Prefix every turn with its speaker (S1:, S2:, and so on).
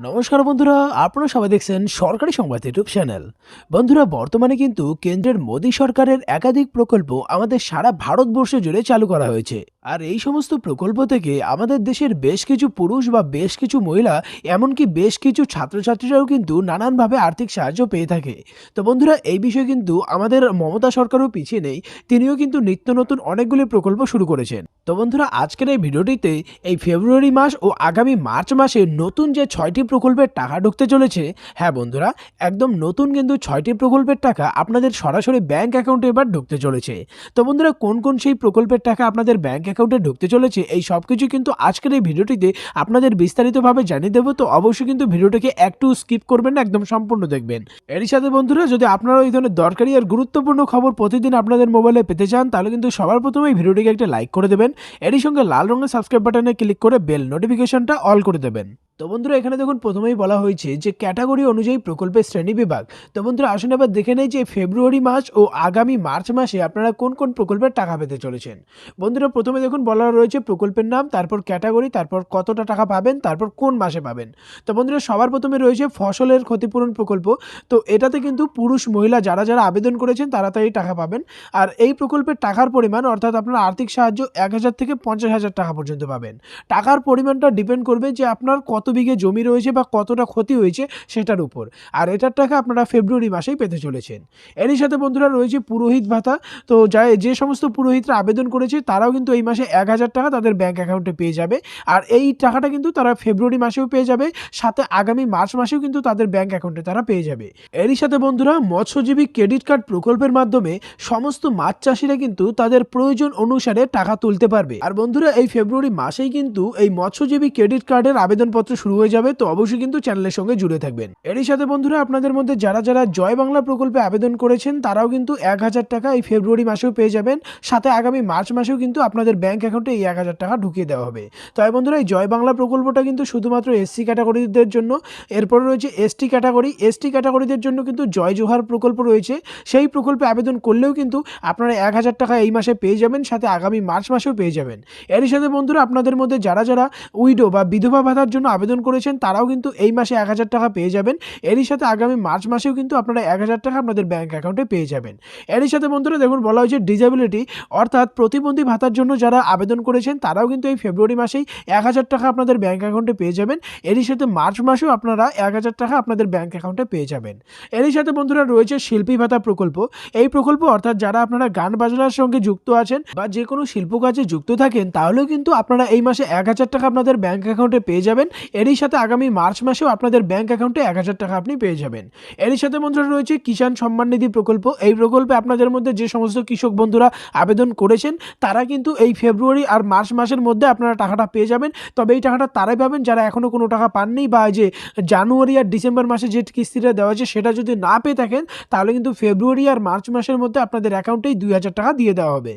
S1: নমস্কার বন্ধুরা, আপনারা সবাই দেখছেন সরকারি সংবাদ ইউটিউব চ্যানেল। বন্ধুরা, বর্তমানে কিন্তু কেন্দ্রের মোদী সরকারের একাধিক প্রকল্প আমাদের সারা ভারতবর্ষ জুড়ে চালু করা হয়েছে। আর এই সমস্ত প্রকল্প থেকে আমাদের দেশের বেশ কিছু পুরুষ বা বেশ কিছু মহিলা, এমনকি বেশ কিছু ছাত্রছাত্রীরাও কিন্তু নানানভাবে আর্থিক সাহায্য পেয়ে থাকে। তো বন্ধুরা, এই বিষয়ে কিন্তু আমাদের মমতা সরকারও পিছিয়ে নেই, তিনিও কিন্তু নিত্য নতুন অনেকগুলি প্রকল্প শুরু করেছেন। তো বন্ধুরা, আজকের এই ভিডিওটিতে এই ফেব্রুয়ারি মাস ও আগামী মার্চ মাসে নতুন যে ছয়টি প্রকল্পের টাকা ঢুকতে চলেছে হ্যাঁ বন্ধুরা, একদম নতুন কিন্তু ছয়টি প্রকল্পের টাকা আপনাদের সরাসরি ব্যাংক অ্যাকাউন্টে এবার ঢুকতে চলেছে। তো বন্ধুরা, কোন কোন সেই প্রকল্পের টাকা আপনাদের ব্যাংক অ্যাকাউন্টে ঢুকতে চলেছে, এই সব কিছু কিন্তু আজকের এই ভিডিওটিতে আপনাদের বিস্তারিতভাবে জানিয়ে দেবো। তো অবশ্যই কিন্তু ভিডিওটাকে একটু স্কিপ করবেন না, একদম সম্পূর্ণ দেখবেন। এরই সাথে বন্ধুরা, যদি আপনারা এই ধরনের দরকারি আর গুরুত্বপূর্ণ খবর প্রতিদিন আপনাদের মোবাইলে পেতে চান, তাহলে কিন্তু সবার প্রথমে এই ভিডিওটিকে একটা লাইক করে দেবেন। এরই সঙ্গে লাল রঙের সাবস্ক্রাইব বাটনে ক্লিক করে বেল নোটিফিকেশনটা অল করে দেবেন। তো বন্ধুরা, এখানে দেখুন প্রথমেই বলা হয়েছে যে ক্যাটাগরি অনুযায়ী প্রকল্পের শ্রেণি বিভাগ। তো বন্ধুরা, আসুন এবার দেখে নেই যে ফেব্রুয়ারি মাস ও আগামী মার্চ মাসে আপনারা কোন কোন প্রকল্পের টাকা পেতে চলেছেন। বন্ধুরা, প্রথমে দেখুন বলা রয়েছে প্রকল্পের নাম, তারপর ক্যাটাগরি, তারপর কতটা টাকা পাবেন, তারপর কোন মাসে পাবেন। তো বন্ধুরা, সবার প্রথমে রয়েছে ফসলের ক্ষতিপূরণ প্রকল্প। তো এটাতে কিন্তু পুরুষ, মহিলা যারা যারা আবেদন করেছেন, তারা তাই টাকা পাবেন। আর এই প্রকল্পের টাকার পরিমাণ, অর্থাৎ আপনার আর্থিক সাহায্য এক হাজার থেকে পঞ্চাশ হাজার টাকা পর্যন্ত পাবেন। টাকার পরিমাণটা ডিপেন্ড করবে যে আপনার কত বিঘে জমি রয়েছে বা কতটা ক্ষতি হয়েছে সেটার উপর। আর এটার টাকা আপনারা ফেব্রুয়ারি মাসেই পেতে চলেছেন। এরই সাথে বন্ধুরা রয়েছে পুরোহিত ভাতা। তো যা যে সমস্ত পুরোহিতরা আবেদন করেছে, তারাও কিন্তু এই মাসে এক হাজার টাকা তাদের ব্যাঙ্ক অ্যাকাউন্টে পেয়ে যাবে। আর এই টাকাটা কিন্তু তারা ফেব্রুয়ারি মাসেও পেয়ে যাবে, সাথে আগামী মার্চ মাসেও কিন্তু তাদের ব্যাঙ্ক অ্যাকাউন্টে তারা পেয়ে যাবে। এরই সাথে বন্ধুরা মৎস্যজীবী ক্রেডিট কার্ড প্রকল্পের মাধ্যমে সমস্ত মাছ চাষিরা কিন্তু তাদের প্রয়োজন অনুসারে টাকা তুলতে পারবে। আর বন্ধুরা এই ফেব্রুয়ারি মাসেই কিন্তু এই মৎস্যজীবী ক্রেডিট কার্ডের আবেদনপত্র শুরু হয়ে যাবে, তো অবশ্যই কিন্তু চ্যানেলের সঙ্গে জুড়ে থাকবেন। এরই সাথে বন্ধুরা, আপনাদের মধ্যে যারা যারা জয় বাংলা প্রকল্পে আবেদন করেছেন, তারাও কিন্তু এক হাজার টাকা এই ফেব্রুয়ারি মাসেও পেয়ে যাবেন। সাথে আগামী মার্চ মাসেও কিন্তু আপনাদের ব্যাংক অ্যাকাউন্টে এই এক হাজার টাকা ঢুকিয়ে দেওয়া হবে। তাই বন্ধুরা, এই জয় বাংলা প্রকল্পটা কিন্তু শুধুমাত্র এসসি ক্যাটাগরিদের জন্য, এরপরে রয়েছে এসটি ক্যাটাগরি এসটি ক্যাটাগরিদের জন্য কিন্তু জয় জোহার প্রকল্প রয়েছে। সেই প্রকল্পে আবেদন করলেও কিন্তু আপনারা এক হাজার টাকা এই মাসে পেয়ে যাবেন, সাথে আগামী মার্চ মাসেও পেয়ে যাবেন। এরই সাথে বন্ধুরা, আপনাদের মধ্যে যারা যারা উইডো বা বিধবা ভাতার জন্য আবেদন করেছেন, তারাও কিন্তু এই মাসে এক হাজার টাকা পেয়ে যাবেন। এরই সাথে আগামী মার্চ মাসেও কিন্তু আপনারা এক হাজার টাকা আপনাদের ব্যাঙ্ক অ্যাকাউন্টে পেয়ে যাবেন। এরই সাথে বন্ধুরা দেখুন, বলা হয়েছে ডিজেবিলিটি অর্থাৎ প্রতিবন্ধী ভাতার জন্য যারা আবেদন করেছেন, তারাও কিন্তু এই ফেব্রুয়ারি মাসেই এক হাজার টাকা আপনাদের ব্যাঙ্ক অ্যাকাউন্টে পেয়ে যাবেন। এরই সাথে মার্চ মাসেও আপনারা এক হাজার টাকা আপনাদের ব্যাঙ্ক অ্যাকাউন্টে পেয়ে যাবেন। এরই সাথে বন্ধুরা রয়েছে শিল্পী ভাতা প্রকল্প। এই প্রকল্প, অর্থাৎ যারা আপনারা গান বাজনার সঙ্গে যুক্ত আছেন বা যে কোনো শিল্প কাজে যুক্ত থাকেন, তাহলেও কিন্তু আপনারা এই মাসে এক হাজার টাকা আপনাদের ব্যাঙ্ক অ্যাকাউন্টে পেয়ে যাবেন। এরই সাথে আগামী মার্চ মাসেও আপনাদের ব্যাংক অ্যাকাউন্টে এক হাজার টাকা আপনি পেয়ে যাবেন। এরই সাথে বন্ধুরা রয়েছে কিষাণ সম্মান নিধি প্রকল্প। এই প্রকল্পে আপনাদের মধ্যে যে সমস্ত কৃষক বন্ধুরা আবেদন করেছেন, তারা কিন্তু এই ফেব্রুয়ারি আর মার্চ মাসের মধ্যে আপনারা টাকাটা পেয়ে যাবেন। তবে এই টাকাটা তারাই পাবেন যারা এখনও কোনো টাকা পাননি বা যে জানুয়ারি আর ডিসেম্বর মাসে যে কিস্তিটা দেওয়া হয়েছে, সেটা যদি না পেয়ে থাকেন, তাহলে কিন্তু ফেব্রুয়ারি আর মার্চ মাসের মধ্যে আপনাদের অ্যাকাউন্টেই দুই হাজার টাকা দিয়ে দেওয়া হবে।